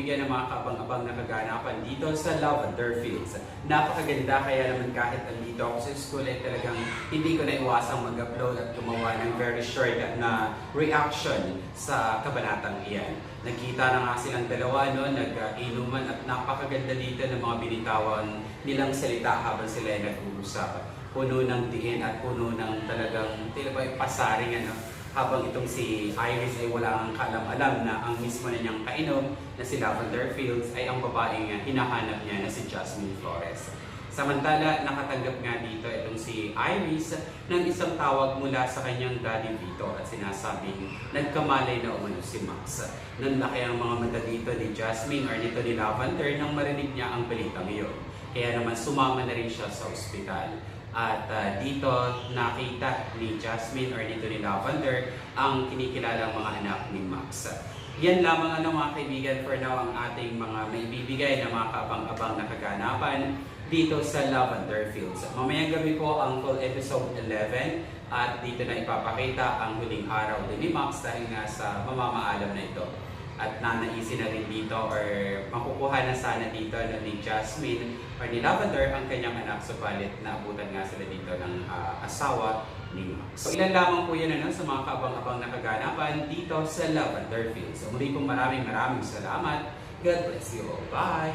Bigyan ng mga kabang-abang na kaganapan dito sa Lavender Fields. Napakaganda kaya naman kahit andito ako sa school ay talagang hindi ko na iwasang mag-upload at gumawa ng very short na reaction sa kabanatang iyan. Nagkita na nga silang dalawa no, nag-inuman at napakaganda dito ng mga binitawan nilang salita habang sila ay nag-uusap. Puno ng diin at puno ng talagang tila ba pasaring ano, habang itong si Iris ay wala ang kalam-alam na ang mismo na niyang kainom na si Lavender Fields ay ang babaeng hinahanap niya na si Jasmine Flores. Samantala, nakatanggap nga dito itong si Iris ng isang tawag mula sa kanyang daddy Vito at sinasabing nagkamalay na umano si Max. Nanlaki ang mga mata dito ni Jasmine or nito ni Lavender nang marinig niya ang balitang iyon. Kaya naman sumama na rin siya sa ospital. At ah, dito nakita ni Jasmine or dito ni Lavender ang kinikilalang mga anak ni Max. Yan lamang ano mga kaibigan for now ang ating mga maibibigay na mga kaabang-abang na kaganapan dito sa Lavender Fields. Mamayang gabi po ang full episode 11 at dito na ipapakita ang huling araw din ni Max dahil nga sa mamamaalam na ito at nanaisin na rin dito or makukuha na sana dito no, ni Jasmine or ni Lavender ang kanyang anak subalit naabutan nga sila dito ng ah, asawa ni Max. So ilan lamang po yan ano, sa mga kaabang-abang na kaganapan dito sa Lavender Fields. So muli pong maraming maraming salamat. God bless you all. Bye!